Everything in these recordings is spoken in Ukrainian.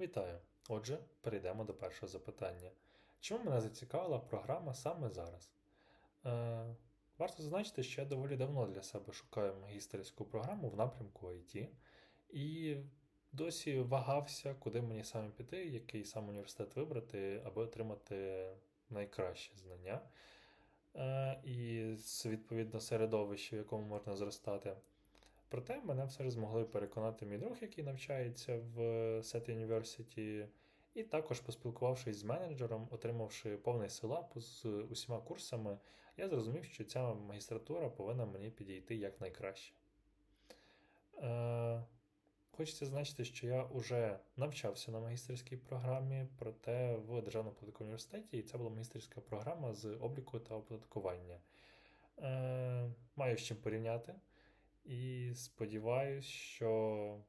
Вітаю! Отже, перейдемо до першого запитання. Чому мене зацікавила програма саме зараз? Е, варто зазначити, що я доволі давно для себе шукаю магістерську програму в напрямку IT, і досі вагався, куди мені саме піти, який сам університет вибрати, аби отримати найкращі знання. Е, і відповідно середовище, в якому можна зростати. Проте мене все ж змогли переконати мій друг, який навчається в Set University, і також поспілкувавшись з менеджером, отримавши повний силап з усіма курсами, я зрозумів, що ця магістратура повинна мені підійти якнайкраще. Е, Хочеться зазначити, що я вже навчався на магістерській програмі, проте в Державному податковому університеті, і це була магістерська програма з обліку та оподаткування. Е, Маю з чим порівняти. І сподіваюсь, що.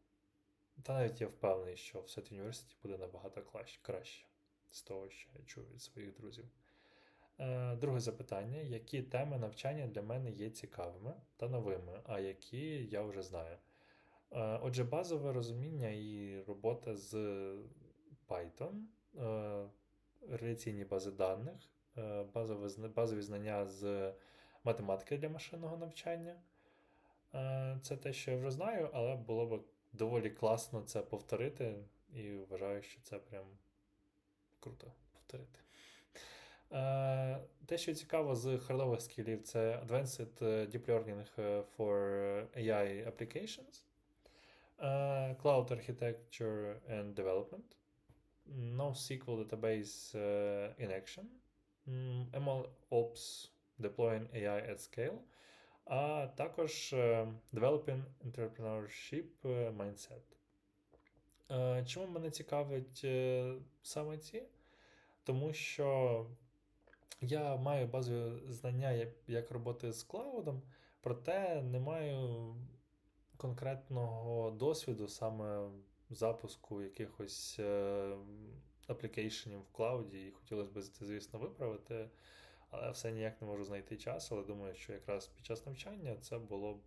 Та навіть я впевнений, що в Сет University буде набагато краще з того, що я чую від своїх друзів. Е, Друге запитання: які теми навчання для мене є цікавими та новими, а які я вже знаю? Е, Отже, базове розуміння і робота з Python, е, реляційні бази даних, базові знання з математики для машинного навчання. Е, Це те, що я вже знаю, але було б доволі класно це повторити, і вважаю, що це прям круто повторити. Е, Те, що цікаво з хардових скілів, це Advanced Deep Learning for AI Applications, е, Cloud Architecture and Development, NoSQL Database е, in Action, MLOps Deploying AI at Scale, а також е, Developing Entrepreneurship е, Mindset. Е, Чому мене цікавить саме ці? Тому що я маю базові знання, як, роботи з клаудом, проте не маю конкретного досвіду саме запуску якихось аплікейшенів в клауді, і хотілося б це, звісно, виправити, але все ніяк не можу знайти час. Але думаю, що якраз під час навчання це було б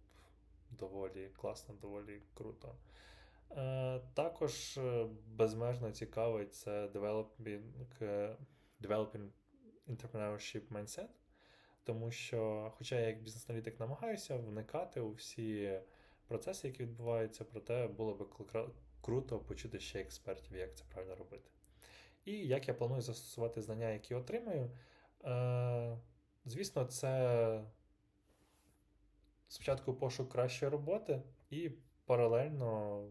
доволі класно, доволі круто. Е, також е, безмежно цікавить це developing, е, developing entrepreneurship mindset, тому що, хоча я як бізнес-аналітик намагаюся вникати у всі процеси, які відбуваються, проте було би круто почути ще експертів, як це правильно робити. І як я планую застосувати знання, які отримаю. Е, звісно, це спочатку пошук кращої роботи, і паралельно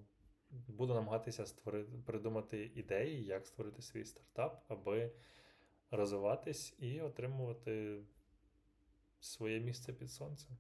буду намагатися створити, придумати ідеї, як створити свій стартап, аби розвиватись і отримувати своє місце під сонцем.